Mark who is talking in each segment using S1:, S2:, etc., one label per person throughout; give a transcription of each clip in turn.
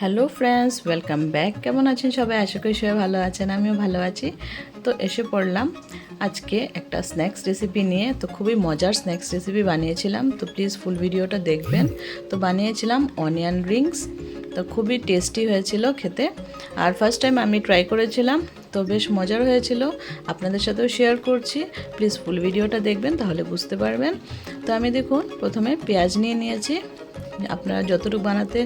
S1: Hello friends welcome back কেমন আছেন সবাই? আশা করি সবাই ভালো আছেন, আমিও ভালো আছি। তো এসে পড়লাম আজকে একটা স্ন্যাক্স রেসিপি নিয়ে। তো খুবই মজার স্ন্যাক্স রেসিপি বানিয়েছিলাম। তো প্লিজ ফুল ভিডিওটা দেখবেন। তো বানিয়েছিলাম অনিয়ন রিংস তো খুবই টেস্টি হয়েছিল খেতে। আর ফার্স্ট টাইম আমি ট্রাই করেছিলাম। তো বেশ মজার হয়েছিল। আপনাদের সাথেও শেয়ার করছি। প্লিজ ফুল ভিডিওটা দেখবেন, তাহলে বুঝতে পারবেন। তো আমি দেখুন, প্রথমে পেঁয়াজ নিয়ে নিয়েছি। আপনারা যতটুকু বানাতে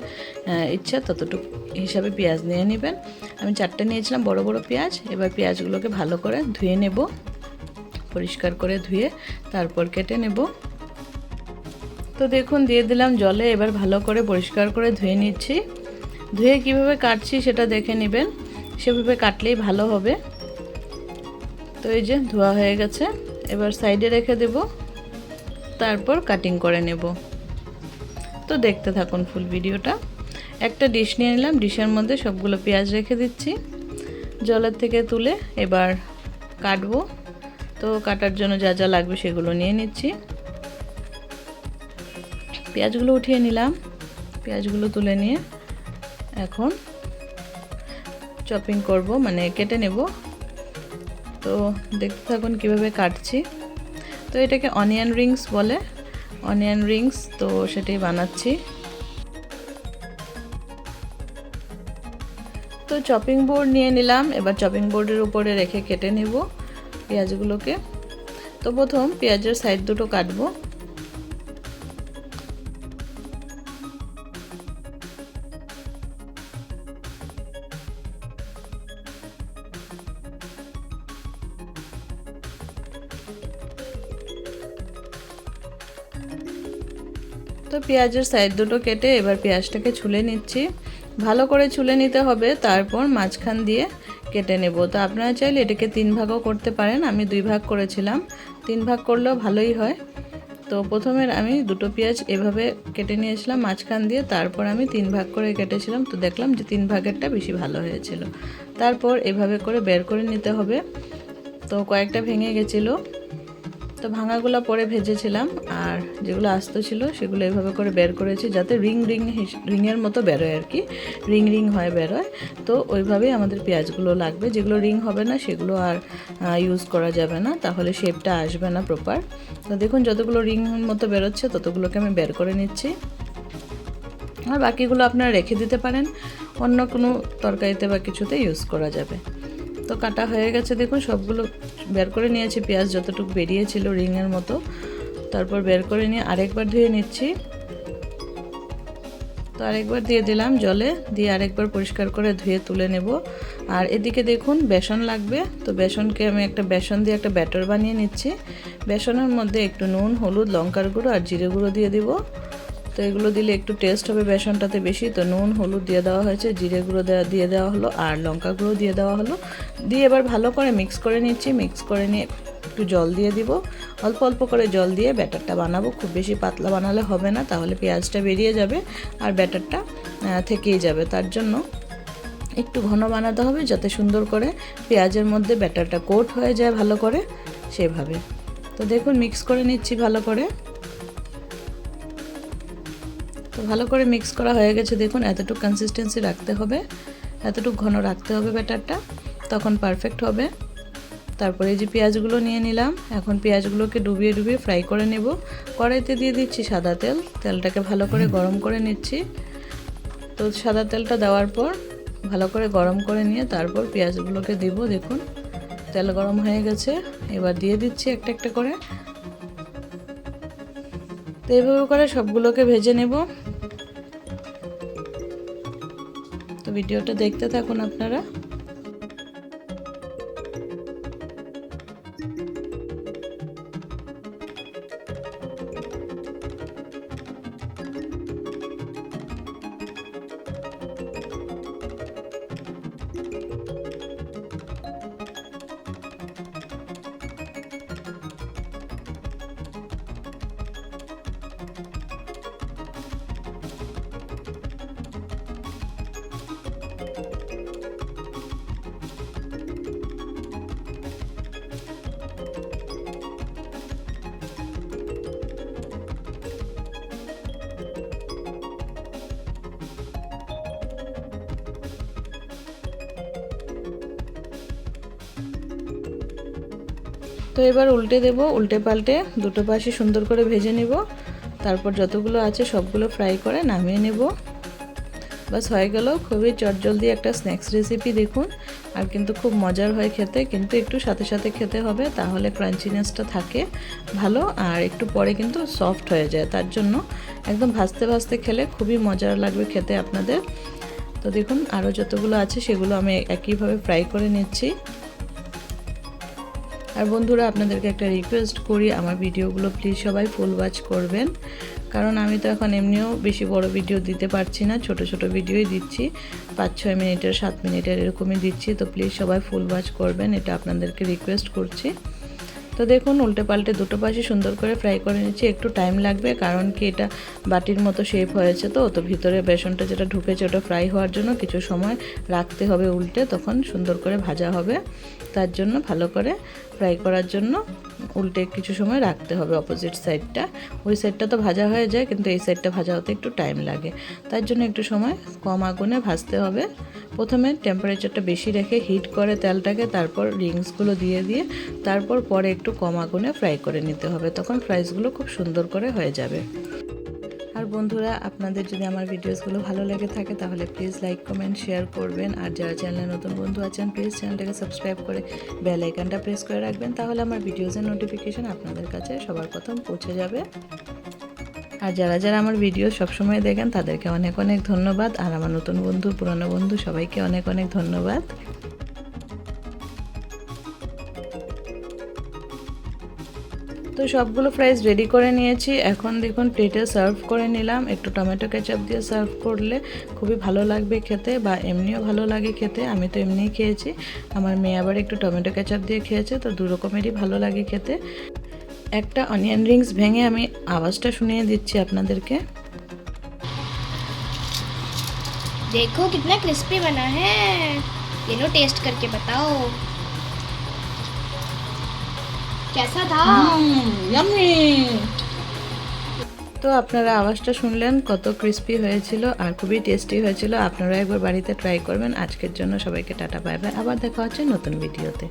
S1: ইচ্ছা ততটুকু হিসাবে পেঁয়াজ নিয়ে নেবেন। আমি চারটে নিয়েছিলাম, বড় বড় পেঁয়াজ। এবার পেঁয়াজগুলোকে ভালো করে ধুয়ে নেব। পরিষ্কার করে ধুয়ে তারপর কেটে নেব। তো দেখুন, দিয়ে দিলাম জলে। এবার ভালো করে পরিষ্কার করে ধুয়ে নিচ্ছি। ধুয়ে কীভাবে কাটছি সেটা দেখে নেবেন। সেভাবে কাটলেই ভালো হবে। তো এই যে ধোয়া হয়ে গেছে। এবার সাইডে রেখে দেব। তারপর কাটিং করে নেব। তো দেখতে থাকুন ফুল ভিডিওটা। একটা ডিশ নিয়ে নিলাম ডিশের মধ্যে সবগুলো পেঁয়াজ রেখে দিচ্ছি। জলের থেকে তুলে এবার কাটবো। তো কাটার জন্য যা যা লাগবে সেগুলো নিয়ে নিচ্ছি। পেঁয়াজগুলো উঠিয়ে নিলাম। পেঁয়াজগুলো তুলে নিয়ে এখন চপিং করব মানে কেটে নেব। তো দেখতে থাকুন কীভাবে কাটছি। তো এটাকে অনিয়ন রিংস বলে। অনিয়ন রিংস তো সেটাই বানাচ্ছি। তো চপিং বোর্ড নিয়ে নিলাম, এবার চপিং বোর্ডের উপরে রেখে কেটে নেব পেঁয়াজগুলোকে। তো প্রথম পেঁয়াজের সাইড দুটো কাটবো। তো পেঁয়াজের সাইড দুটো কেটে এবার পেঁয়াজটাকে ছুলে নিচ্ছি। ভালো করে ছুলে নিতে হবে, তারপর মাঝখান দিয়ে কেটে নেব। তো আপনারা চাইলে এটাকে তিন ভাগও করতে পারেন, আমি দুই ভাগ করেছিলাম। তিন ভাগ করলেও ভালোই হয়। তো প্রথমে আমি দুটো পেঁয়াজ এভাবে কেটে নিয়েছিলাম মাঝখান দিয়ে, তারপর আমি তিন ভাগ করে কেটেছিলাম। তো দেখলাম যে তিন ভাগেরটা বেশি ভালো হয়েছিল। তারপর এভাবে করে বের করে নিতে হবে। তো কয়েকটা ভেঙে গেছিল। তো ভাঙাগুলো পরে ভেজেছিলাম, আর যেগুলো আস্ত ছিল সেগুলো এভাবে করে বের করেছি যাতে রিং রিং রিংয়ের মতো বেরোয় আর কি। রিং রিং হয় বেরোয়। তো ওইভাবেই আমাদের পেঁয়াজগুলো লাগবে। যেগুলো রিং হবে না সেগুলো আর ইউজ করা যাবে না। তাহলে শেপটা আসবে না প্রপার তো দেখুন যতগুলো রিং মতো বেরোচ্ছে ততগুলোকে আমি বের করে নিচ্ছি। আর বাকিগুলো আপনারা রেখে দিতে পারেন। অন্য কোনো তরকারিতে বা কিছুতে ইউজ করা যাবে। তো কাটা হয়ে গেছে, দেখুন, সবগুলো বের করে নিয়েছি, পেঁয়াজ যতটুকু বেরিয়েছিল রিংয়ের মতো। তারপর বের করে নিয়ে আরেকবার ধুয়ে নিচ্ছি। তো আরেকবার দিয়ে দিলাম জলে, দিয়ে আরেকবার পরিষ্কার করে ধুয়ে তুলে নেব। আর এদিকে দেখুন, বেসন লাগবে। তো বেসনকে আমি একটা বেসন দিয়ে একটা ব্যাটার বানিয়ে নিচ্ছি। বেসনের মধ্যে একটু নুন, হলুদ, লঙ্কার গুঁড়ো আর জিরে গুঁড়ো দিয়ে দিব। তো এগুলো দিলে একটু টেস্ট হবে বেসনটাতে বেশি। তো নুন, হলুদ দিয়ে দেওয়া হয়েছে, জিরে গুঁড়ো দেওয়া দিয়ে দেওয়া হলো, আর লঙ্কা গুঁড়ো দিয়ে দেওয়া হলো। দিয়ে এবার ভালো করে মিক্স করে নিচ্ছি মিক্স করে নিয়ে একটু জল দিয়ে দিব। অল্প অল্প করে জল দিয়ে ব্যাটারটা বানাবো, খুব বেশি পাতলা বানালে হবে না, তাহলে পেঁয়াজটা বেরিয়ে যাবে আর ব্যাটারটা থেকেই যাবে। তার জন্য একটু ঘন বানাতে হবে যাতে সুন্দর করে পেঁয়াজের মধ্যে ব্যাটারটা কোট হয়ে যায় ভালো করে সেভাবে। তো দেখুন মিক্স করে নিচ্ছি ভালো করে। ভালো করে মিক্স করা হয়ে গেছে। দেখুন, এতটুকু কনসিস্টেন্সি রাখতে হবে। এতটুকু ঘন রাখতে হবে ব্যাটারটা। তখন পারফেক্ট হবে। তারপরে এই যে পেঁয়াজগুলো নিয়ে নিলাম। এখন পেঁয়াজগুলোকে ডুবিয়ে ডুবিয়ে ফ্রাই করে নেব। কড়াইতে দিয়ে দিচ্ছি সাদা তেল। তেলটাকে ভালো করে গরম করে নিচ্ছি। তো সাদা তেলটা দেওয়ার পর ভালো করে গরম করে নিয়ে তারপর পেঁয়াজগুলোকে দিব। দেখুন, তেল গরম হয়ে গেছে। এবার দিয়ে দিচ্ছি একটা একটা করে। তো এইভাবে করে সবগুলোকে ভেজে নেব। ভিডিওটা দেখতে থাকুন আপনারা। তো এবার উল্টে দেব, উল্টে পাল্টে দুটো পাশে সুন্দর করে ভেজে নেব। তারপর যতগুলো আছে সবগুলো ফ্রাই করে নামিয়ে নেব। বাস হয়ে গেল। খুবই চটজলদি একটা স্ন্যাক্স রেসিপি দেখুন। আর কিন্তু খুব মজার হয় খেতে, কিন্তু একটু সাথে সাথে খেতে হবে, তাহলে ক্রাঞ্চিনেসটা থাকে ভালো আর একটু পরে কিন্তু সফট হয়ে যায়। তার জন্য একদম ভাজতে ভাজতে খেলে খুবই মজার লাগবে খেতে আপনাদের। তো দেখুন, আরও যতগুলো আছে সেগুলো আমি একইভাবে ফ্রাই করে নিচ্ছি। আর বন্ধুরা, আপনাদেরকে একটা রিকোয়েস্ট করি, আমার ভিডিওগুলো প্লিজ সবাই ফুল ওয়াচ করবেন। কারণ আমি তো এখন এমনিও বেশি বড় ভিডিও দিতে পারছি না, ছোট ছোট ভিডিওই দিচ্ছি। পাঁচ ছয় মিনিটের, সাত মিনিটের এরকমই দিচ্ছি, তো প্লিজ সবাই ফুল ওয়াচ করবেন, এটা আপনাদেরকে রিকোয়েস্ট করছি। তো দেখুন উল্টে পাল্টে দুটো পাশে সুন্দর করে ফ্রাই করে নিচ্ছি, একটু টাইম লাগবে, কারণ কি এটা বাটির মতো শেপ হয়েছে তো তো ভিতরে বেসনটা যেটা ঢুকেছে ওটা ফ্রাই হওয়ার জন্য কিছু সময় রাখতে হবে উল্টে, তখন সুন্দর করে ভাজা হবে। তার জন্য ভালো করে ফ্রাই করার জন্য উল্টে কিছু সময় রাখতে হবে অপোজিট সাইডটা ওই সাইডটা তো ভাজা হয়ে যায়, কিন্তু এই সাইডটা ভাজা হতে একটু টাইম লাগে। তার জন্য একটু সময় কম আগুনে ভাজতে হবে। প্রথমে টেম্পারেচারটা বেশি রেখে হিট করে তেলটাকে, তারপর রিংসগুলো দিয়ে দিয়ে, তারপর পরে একটু কম আগুনে ফ্রাই করে নিতে হবে। তখন ফ্রাইসগুলো খুব সুন্দর করে হয়ে যাবে। আর বন্ধুরা, আপনাদের যদি আমার ভিডিওসগুলো ভালো লেগে থাকে, তাহলে প্লিজ লাইক কমেন্ট শেয়ার করবেন। আর যারা চ্যানেলে নতুন বন্ধু আছেন প্লিজ চ্যানেলটাকে সাবস্ক্রাইব করে বেল আইকনটা প্রেস করে রাখবেন, তাহলে আমার ভিডিওসের নোটিফিকেশান আপনাদের কাছে সবার প্রথম পৌঁছে যাবে। আর যারা যারা আমার ভিডিও সবসময় দেখেন, তাদেরকে অনেক অনেক ধন্যবাদ। আর আমার নতুন বন্ধু, পুরনো বন্ধু, সবাইকে অনেক অনেক ধন্যবাদ। তো সবগুলো ফ্রাইস রেডি করে নিয়েছি এখন দেখুন প্লেটে সার্ভ করে নিলাম একটু টমেটো কেচাপ দিয়ে সার্ভ করলে খুবই ভালো লাগবে খেতে বা এমনিও ভালো লাগে খেতে আমি তো এমনিই খেয়েছি আমার মেয়ে আবার একটু টমেটো কেচাপ দিয়ে খেয়েছে তো দু রকমেরই ভালো লাগে খেতে একটা অনিয়ন রিংস ভেঙে আমি আওয়াজটা শুনিয়ে দিচ্ছি আপনাদেরকে
S2: देखो कितना क्रिस्पी बना है ये लो टेस्ट करके बताओ कैसा था
S1: তো আপনারা আওয়াজটা শুনলেন কত ক্রিস্পি হয়েছিল আর খুবই টেস্টি হয়েছিল আপনারা একবার বাড়িতে ট্রাই করবেন আজকের জন্য সবাইকে টাটা বাই বাই আবার দেখা হচ্ছে নতুন ভিডিওতে